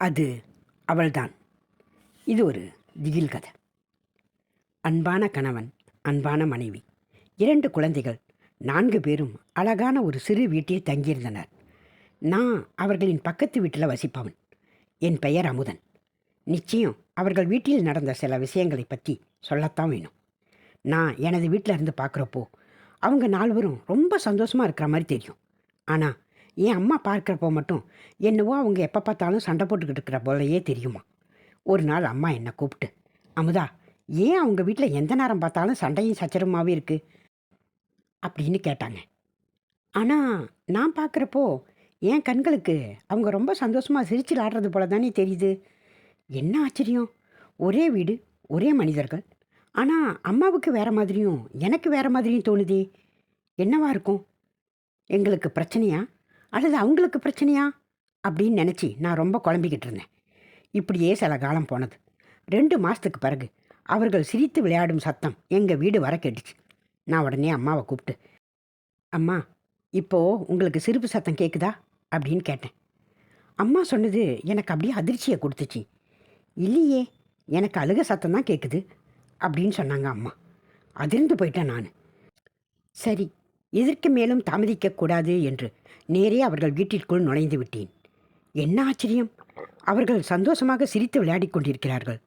அது அவள்தான். இது ஒரு திகில் கதை. அன்பான கணவன் அன்பான மனைவி இரண்டு குழந்தைகள் நான்கு பேரும் அழகான ஒரு சிறு வீட்டில் தங்கியிருந்தனர். நான் அவர்களின் பக்கத்து வீட்டில் வசிப்பவன். என் பெயர் அமுதன். நிச்சயம் அவர்கள் வீட்டில் நடந்த சில விஷயங்களை பற்றி சொல்லத்தான் வேணும். நான் எனது வீட்டில் இருந்து பார்க்குறப்போ அவங்க நால்வரும் ரொம்ப சந்தோஷமாக இருக்கிற மாதிரி தெரியும். ஆனால் என் அம்மா பார்க்குறப்போ மட்டும் என்னவோ அவங்க எப்போ பார்த்தாலும் சண்டை போட்டுக்கிட்டு இருக்கிற போலையே தெரியுமா? ஒரு நாள் அம்மா என்னை கூப்பிட்டு அமுதா ஏன் அவங்க வீட்டில் எந்த நேரம் பார்த்தாலும் சண்டையும் சச்சரமாகவே இருக்குது அப்படின்னு கேட்டாங்க. ஆனால் நான் பார்க்குறப்போ என் கண்களுக்கு அவங்க ரொம்ப சந்தோஷமாக சிரிச்சு ஆடுறது போல தானே தெரியுது. என்ன ஆச்சரியம்? ஒரே வீடு ஒரே மனிதர்கள். ஆனால் அம்மாவுக்கு வேறு மாதிரியும் எனக்கு வேறு மாதிரியும் தோணுதே. என்னவா இருக்கும்? எங்களுக்கு பிரச்சனையா? அல்லது அவங்களுக்கு பிரச்சனையா? அப்படின்னு நினச்சி நான் ரொம்ப குழம்பிக்கிட்டு இருந்தேன். இப்படியே சில காலம் போனது. ரெண்டு மாதத்துக்கு பிறகு அவர்கள் சிரித்து விளையாடும் சத்தம் எங்கள் வீடு வர கேட்டுச்சு. நான் உடனே அம்மாவை கூப்பிட்டு அம்மா இப்போது உங்களுக்கு சிரிப்பு சத்தம் கேட்குதா அப்படின்னு கேட்டேன். அம்மா சொன்னது எனக்கு அப்படியே அதிர்ச்சியை கொடுத்துச்சு. இல்லையே எனக்கு அழுக சத்தம் தான் கேட்குது அப்படின்னு சொன்னாங்க அம்மா. அதிர்ந்து போயிட்டேன் நான். சரி இதற்கு மேலும் தாமதிக்கக்கூடாது என்று நேரே அவர்கள் வீட்டிற்குள் நுழைந்து விட்டேன். என்ன ஆச்சரியம்? அவர்கள் சந்தோஷமாக சிரித்து விளையாடி கொண்டிருக்கிறார்கள்.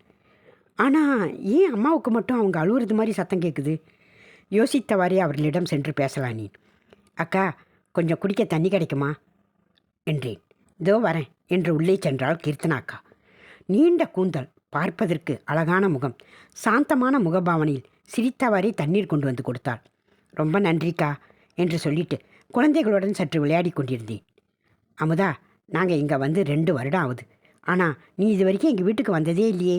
ஆனால் ஏன் அம்மாவுக்கு மட்டும் அவங்க அழுவுறது மாதிரி சத்தம் கேட்குது யோசித்தவாறே அவர்களிடம் சென்று பேசலாம் நீ அக்கா கொஞ்சம் குடிக்க தண்ணி கிடைக்குமா? என்றேன். இதோ வரேன் என்று உள்ளே சென்றாள் கீர்த்தனா அக்கா. நீண்ட கூந்தல் பார்ப்பதற்கு அழகான முகம் சாந்தமான முகபாவனையில் சிரித்தவாறே தண்ணீர் கொண்டு வந்து கொடுத்தாள். ரொம்ப நன்றிக்கா. என்று சொல்லிட்டு குழந்தைகளுடன் சற்று விளையாடி கொண்டிருந்தேன். அமுதா நாங்கள் இங்கே வந்து ரெண்டு வருடம் ஆகுது. ஆனால் நீ இது வரைக்கும் எங்கள் வீட்டுக்கு வந்ததே இல்லையே.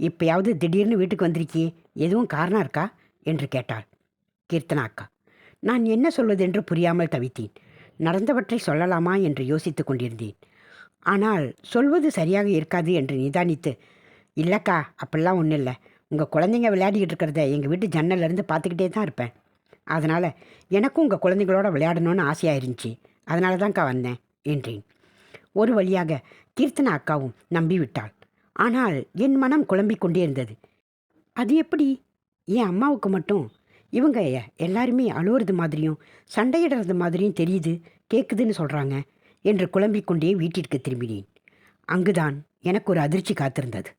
இப்போயாவது திடீர்னு வீட்டுக்கு வந்திருக்கியே. எதுவும் காரணம் இருக்கா? என்று கேட்டாள். கீர்த்தனா அக்கா நான் என்ன சொல்வதென்று புரியாமல் தவித்தேன். நடந்தவற்றை சொல்லலாமா? என்று யோசித்துக் கொண்டிருந்தேன். ஆனால் சொல்வது சரியாக இருக்காது என்று நிதானித்து இல்லைக்கா அப்படிலாம் ஒன்றும் இல்லை. உங்கள் குழந்தைங்க விளையாடிக்கிட்டு இருக்கிறத எங்கள் வீட்டு ஜன்னல்ல இருந்து பார்த்துக்கிட்டே தான் இருப்பேன். அதனால் எனக்கும் உங்கள் குழந்தைகளோட விளையாடணும்னு ஆசையாக இருந்துச்சு அதனால தான்க்கா வந்தேன் என்றேன். ஒரு வழியாக கீர்த்தனா அக்காவும் நம்பி விட்டாள் ஆனால் என் மனம் குழம்பிக் கொண்டே இருந்தது. அது எப்படி? என் அம்மாவுக்கு மட்டும்? இவங்க எல்லாருமே அழுவுறது மாதிரியும் சண்டையிடுறது மாதிரியும் தெரியுது கேட்குதுன்னு சொல்கிறாங்க என்று குழம்பிக் கொண்டே வீட்டிற்கு திரும்பினேன். அங்குதான் எனக்கு ஒரு அதிர்ச்சி காத்திருந்தது.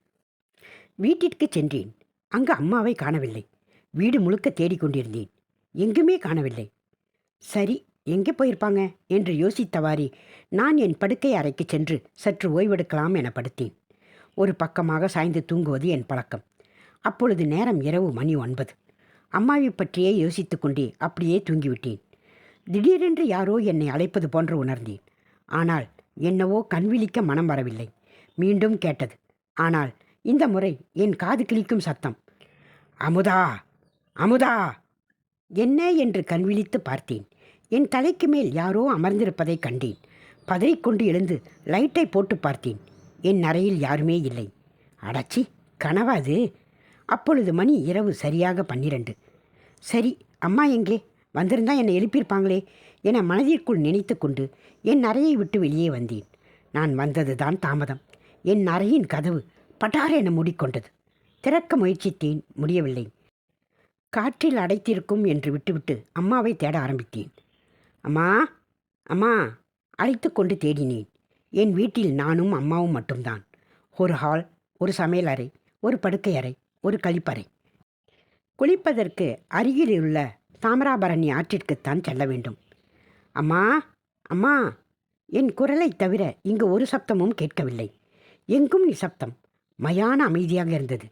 வீட்டிற்கு சென்றேன். அங்கு அம்மாவை காணவில்லை. வீடு முழுக்க தேடிக்கொண்டிருந்தேன் எங்குமே காணவில்லை. சரி எங்கே போயிருப்பாங்க? என்று யோசித்தவாறே நான் என் படுக்கை அறைக்கு சென்று சற்று ஓய்வெடுக்கலாம் என படுத்தேன். ஒரு பக்கமாக சாய்ந்து தூங்குவது என் பழக்கம். அப்பொழுது நேரம் இரவு மணி ஒன்பது. அம்மாவை பற்றியே யோசித்து கொண்டே அப்படியே தூங்கிவிட்டேன். திடீரென்று யாரோ என்னை அழைப்பது போன்று உணர்ந்தேன். ஆனால் என்னவோ கண்விழிக்க மனம் வரவில்லை. மீண்டும் கேட்டது. ஆனால் இந்த முறை என் காது கிழிக்கும் சத்தம். அமுதா! அமுதா! என்ன என்று கண்விழித்து பார்த்தேன். என் தலைக்கு மேல் யாரோ அமர்ந்திருப்பதை கண்டேன். பதறிக்கொண்டு எழுந்து லைட்டை போட்டு பார்த்தேன். என் அறையில் யாருமே இல்லை. அடச்சி கனவா அது? அப்பொழுது மணி இரவு சரியாக பன்னிரண்டு. சரி அம்மா எங்கே? வந்திருந்தா என்னை எழுப்பியிருப்பாங்களே என மனதிற்குள் நினைத்து கொண்டு என் அறையை விட்டு வெளியே வந்தேன். நான் வந்ததுதான் தாமதம். என் அறையின் கதவு பட்டார் என மூடிக்கொண்டது. திறக்க முயற்சித்தேன் முடியவில்லை. காற்றில் அடைத்திருக்கும் என்று விட்டுவிட்டு அம்மாவை தேட ஆரம்பித்தேன். அம்மா அம்மா அழைத்து கொண்டு தேடினேன். என் வீட்டில் நானும் அம்மாவும் மட்டும்தான். ஒரு ஹால் ஒரு சமையல் அறை ஒரு படுக்கை அறை ஒரு கழிப்பறை. குளிப்பதற்கு அருகிலுள்ள தாமராபரணி தாமிராபரணி ஆற்றிற்குத்தான் செல்ல வேண்டும். அம்மா அம்மா என் குரலைத் தவிர இங்கு ஒரு சப்தமும் கேட்கவில்லை. எங்கும் நிசப்தம் மயான அமைதியாக இருந்தது.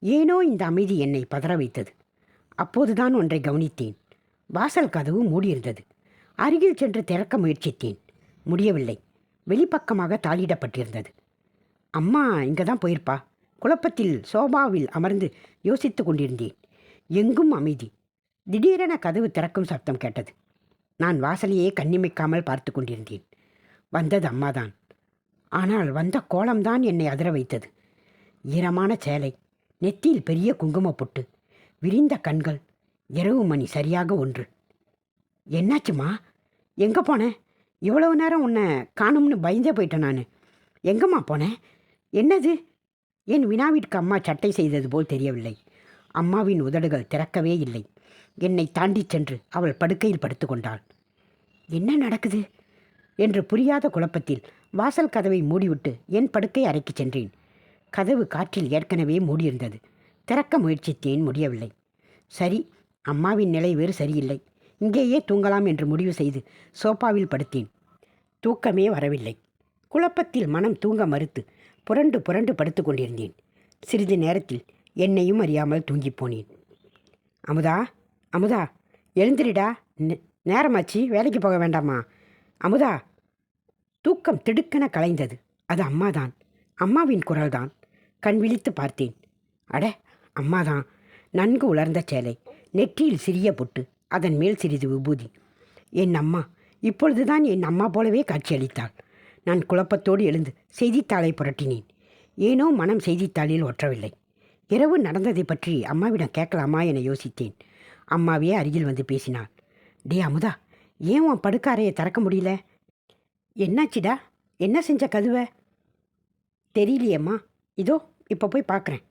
ஏனோ இந்த அமைதி என்னை பதற வைத்தது. அப்போதுதான் ஒன்றை கவனித்தேன். வாசல் கதவு மூடியிருந்தது. அருகில் சென்று திறக்க முயற்சித்தேன். முடியவில்லை. வெளிப்பக்கமாக தாளிடப்பட்டிருந்தது. அம்மா இங்கே தான் போயிருப்பா. குழப்பத்தில் சோபாவில் அமர்ந்து யோசித்துக் கொண்டிருந்தேன். எங்கும் அமைதி. திடீரென கதவு திறக்கும் சப்தம் கேட்டது. நான் வாசலையே கண்ணிமைக்காமல் பார்த்து கொண்டிருந்தேன். வந்தது அம்மாதான். ஆனால் வந்த கோலம்தான் என்னை அதிர வைத்தது. ஈரமான சேலை நெத்தியில் பெரிய குங்குமப் பொட்டு விரிந்த கண்கள். இரவு மணி சரியாக ஒன்று. என்னாச்சுமா? எங்கே போனேன் இவ்வளவு நேரம் உன்னை காணும்னு பயந்தே போயிட்டேன் நான். எங்கம்மா போனேன் என்னது? என் வினாவிற்கு அம்மா சட்டை செய்தது போல் தெரியவில்லை. அம்மாவின் உதடுகள் திறக்கவே இல்லை. என்னை தாண்டிச் சென்று அவள் படுக்கையில் படுத்துக்கொண்டாள் என்ன நடக்குது? என்று புரியாத குழப்பத்தில் வாசல் கதவை மூடிவிட்டு என் படுக்கை அறைக்கு சென்றேன். கதவு காற்றில் ஏற்கனவே மூடியிருந்தது. திறக்க முயற்சித்தேன் முடியவில்லை. சரி அம்மாவின் நிலை வேறு சரியில்லை. இங்கேயே தூங்கலாம் என்று முடிவு செய்து சோபாவில் படுத்தேன். தூக்கமே வரவில்லை. குழப்பத்தில் மனம் தூங்க மறுத்து புரண்டு புரண்டு படுத்து கொண்டிருந்தேன். சிறிது நேரத்தில் என்னையும் அறியாமல் தூங்கிப் போனேன். அமுதா அமுதா எழுந்திரிடா. நே- நேரமாச்சு வேலைக்கு போக வேண்டாமா? அமுதா. தூக்கம் திடுக்கென கலைந்தது. அது அம்மாதான். அம்மாவின் குரல்தான். கண் விழித்து பார்த்தேன். அட அம்மாதான். நன்கு உலர்ந்த சேலை நெற்றியில் சிறிய பொட்டு அதன் மேல் சிறிது விபூதி. என் அம்மா இப்பொழுதுதான் என் அம்மா போலவே காட்சியளித்தாள். நான் குழப்பத்தோடு எழுந்து செய்தித்தாளை புரட்டினேன். ஏனோ மனம் செய்தித்தாளில் ஒற்றவில்லை. இரவு நடந்ததை பற்றி அம்மாவிடம் கேட்கலாமா என யோசித்தேன். அம்மாவே அருகில் வந்து பேசினாள். டே அமுதா ஏன் உன் படுக்காரையை திறக்க முடியல? என்னாச்சுடா? என்ன செஞ்ச கதுவை? தெரியலையேம்மா. இதோ இப்போ போய் பார்க்குறேன்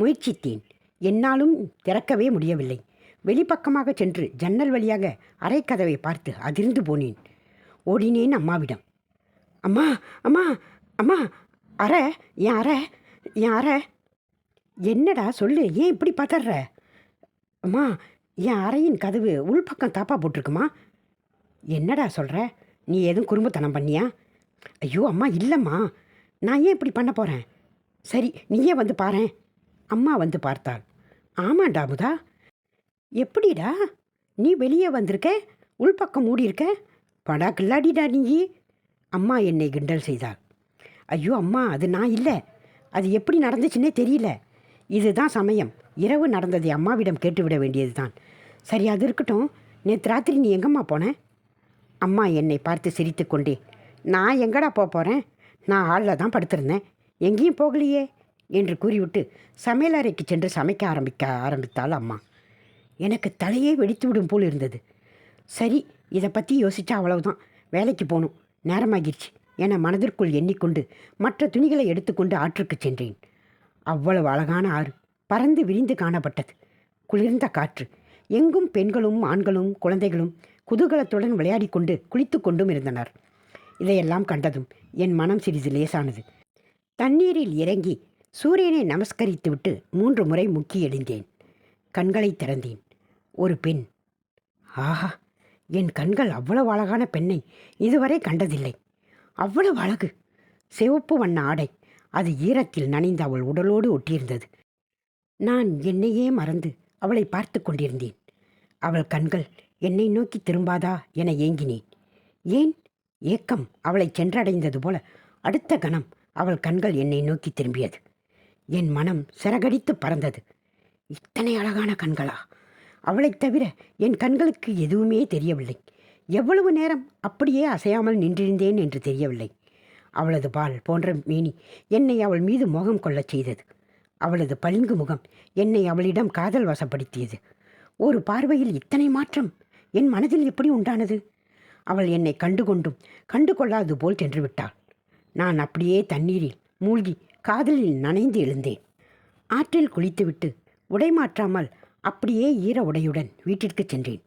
முயற்சித்தேன். என்னாலும் திறக்கவே முடியவில்லை. வெளிப்பக்கமாக சென்று ஜன்னல் வழியாக அரைக்கதவை பார்த்து அதிர்ந்து போனேன். ஓடினேன் அம்மாவிடம். அம்மா அம்மா அம்மா அறை என் அறை என் அறை. என்னடா சொல்லு ஏன் இப்படி பதற? அம்மா என் அறையின் கதவு உள்பக்கம் தாப்பா போட்டிருக்குமா? என்னடா சொல்கிற நீ எதுவும் குறும்புத்தனம் பண்ணியா? ஐயோ அம்மா இல்லைம்மா. நான் ஏன் இப்படி பண்ண போகிறேன் சரி நீயே வந்து பாரேன். அம்மா வந்து பார்த்தாள். ஆமாண்டா முதா எப்படிடா? நீ வெளியே வந்திருக்க? உள்பக்கம் மூடியிருக்க படா கில்லாடிடா நீ அம்மா என்னை கிண்டல் செய்தாள். ஐயோ அம்மா அது நான் இல்லை. அது எப்படி நடந்துச்சுன்னே தெரியல. இதுதான் சமயம். இரவு நடந்ததை அம்மாவிடம் கேட்டுவிட வேண்டியது தான் சரி அது இருக்கட்டும். நேற்று ராத்திரி நீ எங்கம்மா போன? அம்மா என்னை பார்த்து சிரித்துக்கொண்டே நான் எங்கடா போக போகிறேன் நான் ஹாலில் தான் படுத்திருந்தேன். எங்கேயும் போகலையே. என்று கூறிவிட்டு சமையலறைக்கு சென்று சமைக்க ஆரம்பிக்க ஆரம்பித்தாள் அம்மா. எனக்கு தலையே வெடித்து விடும் போல் இருந்தது. சரி இதை பற்றி யோசிச்சா அவ்வளவுதான். வேலைக்கு போகணும். நேரமாகிருச்சு. என மனதிற்குள் எண்ணிக்கொண்டு மற்ற துணிகளை எடுத்துக்கொண்டு ஆற்றுக்கு சென்றேன். அவ்வளவு அழகான ஆறு பறந்து விரிந்து காணப்பட்டது. குளிர்ந்த காற்று. எங்கும் பெண்களும் ஆண்களும் குழந்தைகளும் குதூகலத்துடன் விளையாடி கொண்டு குளித்து கொண்டும் இருந்தனர். இதையெல்லாம் கண்டதும் என் மனம் சிறிது லேசானது. தண்ணீரில் இறங்கி சூரியனை நமஸ்கரித்துவிட்டு மூன்று முறை முக்கி எழுந்தேன். கண்களை திறந்தேன். ஒரு பெண். ஆஹா என் கண்கள் அவ்வளவு அழகான பெண்ணை இதுவரை கண்டதில்லை. அவ்வளவு அழகு. சிவப்பு வண்ண ஆடை. அது ஈரத்தில் நனைந்து அவள் உடலோடு ஒட்டியிருந்தது. நான் என்னையே மறந்து அவளை பார்த்து கொண்டிருந்தேன். அவள் கண்கள் என்னை நோக்கி திரும்பாதா என ஏங்கினேன். ஏன்? ஏக்கம் அவளை சென்றடைந்தது போல அடுத்த கணம் அவள் கண்கள் என்னை நோக்கி திரும்பியது. என் மனம் சிறகடித்து பறந்தது. இத்தனை அழகான கண்களா? அவளைத் தவிர என் கண்களுக்கு எதுவுமே தெரியவில்லை. எவ்வளவு நேரம் அப்படியே அசையாமல் நின்றிருந்தேன் என்று தெரியவில்லை. அவளது பால் போன்ற மேனி என்னை அவள் மீது மோகம் கொள்ளச் செய்தது. அவளது பளிங்கு முகம் என்னை அவளிடம் காதல் வசப்படுத்தியது. ஒரு பார்வையில் இத்தனை மாற்றம் என் மனதில் எப்படி உண்டானது? அவள் என்னை கண்டுகொண்டும் கண்டு கொள்ளாது போல் சென்று விட்டாள் நான் அப்படியே தண்ணீரில் மூழ்கி காதலில் நனைந்து எழுந்தேன். ஆற்றில் குளித்துவிட்டு உடை மாற்றாமல் அப்படியே ஈர உடையுடன் வீட்டிற்கு சென்றேன்.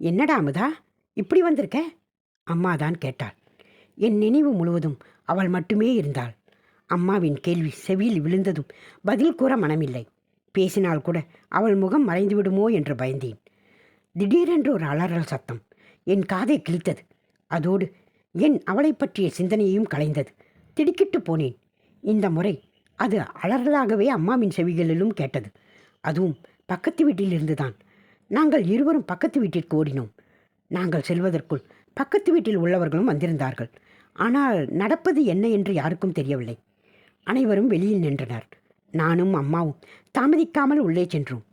என்னடா அமுதா இப்படி வந்திருக்க? அம்மா தான் கேட்டாள். என் நினைவு முழுவதும் அவள் மட்டுமே இருந்தாள். அம்மாவின் கேள்வி செவியில் விழுந்ததும் பதில் கூற மனமில்லை. பேசினால் கூட அவள் முகம் மறைந்துவிடுமோ என்று பயந்தேன். திடீரென்று ஒரு அலறல் சத்தம். என் காதை கிழித்தது. அதோடு என் அவளை பற்றிய சிந்தனையையும் கலைந்தது திடுக்கிட்டு போனேன். இந்த முறை அது அலறலாகவே அம்மாவின் செவிகளிலும் கேட்டது. அதுவும் பக்கத்து வீட்டிலிருந்து தான் நாங்கள் இருவரும் பக்கத்து வீட்டிற்கு ஓடினோம். நாங்கள் செல்வதற்குள் பக்கத்து வீட்டில் உள்ளவர்களும் வந்திருந்தார்கள். ஆனால் நடப்பது என்ன என்று யாருக்கும் தெரியவில்லை. அனைவரும் வெளியில் நின்றனர். நானும் அம்மாவும் தாமதிக்காமல் உள்ளே சென்றோம்.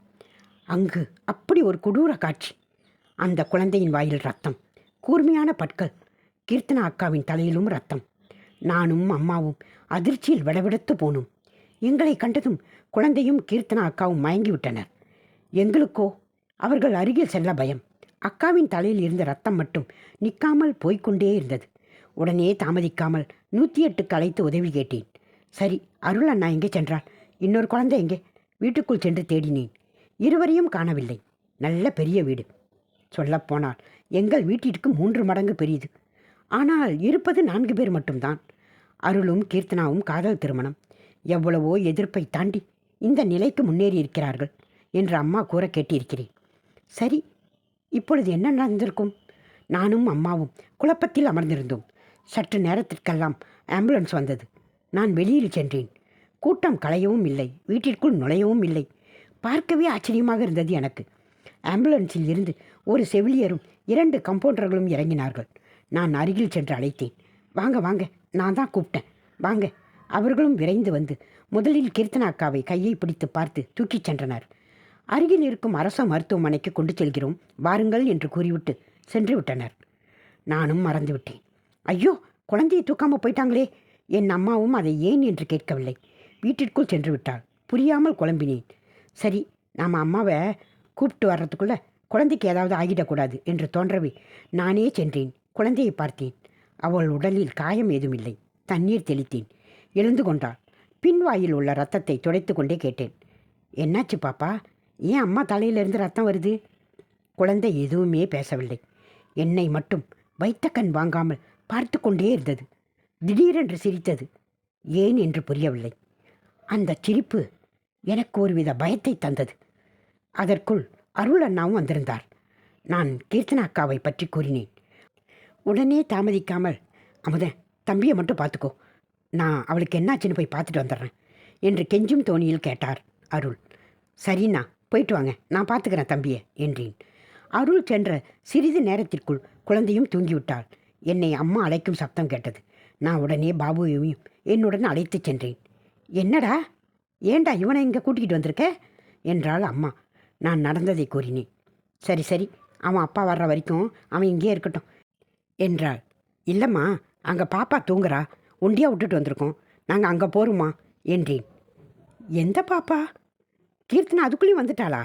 அங்கு அப்படி ஒரு கொடூர காட்சி. அந்த குழந்தையின் வாயில் ரத்தம். கூர்மையான பற்கள். கீர்த்தனா அக்காவின் தலையிலும் ரத்தம். நானும் அம்மாவும் அதிர்ச்சியில் விடவிடத்து போனோம். எங்களை கண்டதும் குழந்தையும் கீர்த்தனா அக்காவும் மயங்கிவிட்டனர். எங்களுக்கோ? அவர்கள் அருகில் செல்ல பயம். அக்காவின் தலையில் இருந்த ரத்தம் மட்டும் நிற்காமல் போய்கொண்டே இருந்தது. உடனே தாமதிக்காமல் நூற்றி எட்டுக்கு அழைத்து உதவி கேட்டேன். சரி அருள் அண்ணா எங்கே சென்றாள் இன்னொரு குழந்தை எங்கே? வீட்டுக்குள் சென்று தேடினேன். இருவரையும் காணவில்லை. நல்ல பெரிய வீடு. சொல்லப்போனால் எங்கள் வீட்டிற்கு மூன்று மடங்கு பெரியது. ஆனால் இருப்பது நான்கு பேர் மட்டும்தான். அருளும் கீர்த்தனாவும் காதல் திருமணம். எவ்வளவோ எதிர்ப்பை தாண்டி இந்த நிலைக்கு முன்னேறி இருக்கிறார்கள் என்று அம்மா கூற கேட்டிருக்கிறேன். சரி இப்பொழுது என்ன நடந்திருக்கும்? நானும் அம்மாவும் குழப்பத்தில் அமர்ந்திருந்தோம். சற்று நேரத்திற்கெல்லாம் ஆம்புலன்ஸ் வந்தது. நான் வெளியில் சென்றேன். கூட்டம் களையவும் இல்லை வீட்டிற்குள் நுழையவும் இல்லை. பார்க்கவே ஆச்சரியமாக இருந்தது எனக்கு. ஆம்புலன்ஸில் இருந்து ஒரு செவிலியரும் இரண்டு கம்பவுண்டர்களும் இறங்கினார்கள். நான் அருகில் சென்று அழைத்தேன். வாங்க வாங்க நான் தான் கூப்பிட்டேன். வாங்க. அவர்களும் விரைந்து வந்து முதலில் கீர்த்தனா அக்காவை கையை பிடித்து பார்த்து தூக்கிச் சென்றனர். அருகில் இருக்கும் அரச மருத்துவமனைக்கு கொண்டு செல்கிறோம். வாருங்கள் என்று கூறிவிட்டு சென்று விட்டனர். நானும் மறந்துவிட்டேன் ஐயோ குழந்தையை தூக்காமல் போயிட்டாங்களே. என் அம்மாவும் அதை ஏன் என்று கேட்கவில்லை. வீட்டிற்குள் சென்று விட்டாள். புரியாமல் குழம்பினேன். சரி நாம் அம்மாவை கூப்பிட்டு வர்றதுக்குள்ளே குழந்தைக்கு ஏதாவது ஆகிடக்கூடாது என்று தோன்றவே நானே சென்றேன். குழந்தையை பார்த்தேன். அவள் உடலில் காயம் ஏதுமில்லை. தண்ணீர் தெளித்தேன். எழுந்து கொண்டாள். பின்வாயில் உள்ள ரத்தத்தை துடைத்து கொண்டே கேட்டேன். என்னாச்சு பாப்பா? ஏன் அம்மா தலையிலிருந்து ரத்தம் வருது? குழந்தை எதுவுமே பேசவில்லை. என்னை மட்டும் வைத்த கண் வாங்காமல் பார்த்து கொண்டே இருந்தது. திடீரென்று சிரித்தது. ஏன்? என்று புரியவில்லை. அந்த சிரிப்பு எனக்கு ஒருவித பயத்தை தந்தது. அதற்குள் அருள் அண்ணாவும் வந்திருந்தார். நான் கீர்த்தனா அக்காவை பற்றி கூறினேன். உடனே தாமதிக்காமல் அமுதன் தம்பியை மட்டும் பார்த்துக்கோ. நான் அவளுக்கு என்னாச்சுன்னு போய் பார்த்துட்டு வந்துடுறேன் என்று கெஞ்சும் தோணியில் கேட்டார் அருள். சரிண்ணா போயிட்டு வாங்க. நான் பார்த்துக்கிறேன் தம்பியை என்றேன். அருள் சென்ற சிறிது நேரத்திற்குள் குழந்தையும் தூங்கிவிட்டாள். என்னை அம்மா அழைக்கும் சப்தம் கேட்டது. நான் உடனே பாபுவையும் என்னுடன் அழைத்து சென்றேன். என்னடா? ஏண்டா இவனை இங்கே கூட்டிகிட்டு வந்திருக்க? என்றாள் அம்மா. நான் நடந்ததை கூறினேன். சரி சரி. அவன் அப்பா வர்ற வரைக்கும் அவன் இங்கேயே இருக்கட்டும். என்றாள். இல்லைம்மா அங்கே பாப்பா தூங்குறா. ஒண்டியாக விட்டுட்டு வந்திருக்கோம். நாங்கள் அங்கே போகிறோமா என்றேன். எந்த பாப்பா? கீர்த்தனா அதுக்குள்ளேயும் வந்துட்டாளா?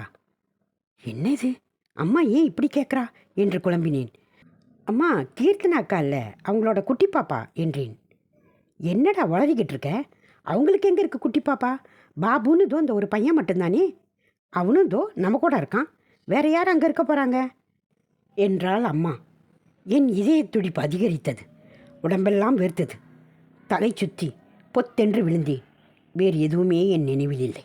என்ன இது? அம்மா ஏன் இப்படி கேட்குறா என்று குழம்பினேன். அம்மா கீர்த்தனா அக்கா இல்லை. அவங்களோட குட்டி பாப்பா என்றேன். என்னடா வளரிக்கிட்டு இருக்க? அவங்களுக்கு எங்கே இருக்கு குட்டி பாப்பா? பாபுன்னு தோ இந்த ஒரு பையன் மட்டும்தானே? அவனும் தோ நம்ம கூட இருக்கான். வேற யார் அங்கே இருக்க போகிறாங்க என்றாள் அம்மா. என் இதய துடிப்பு அதிகரித்தது. உடம்பெல்லாம் வேர்த்தது தலை சுற்றி பொத்தென்று விழுந்தேன். வேறு எதுவுமே என் நினைவில் இல்லை.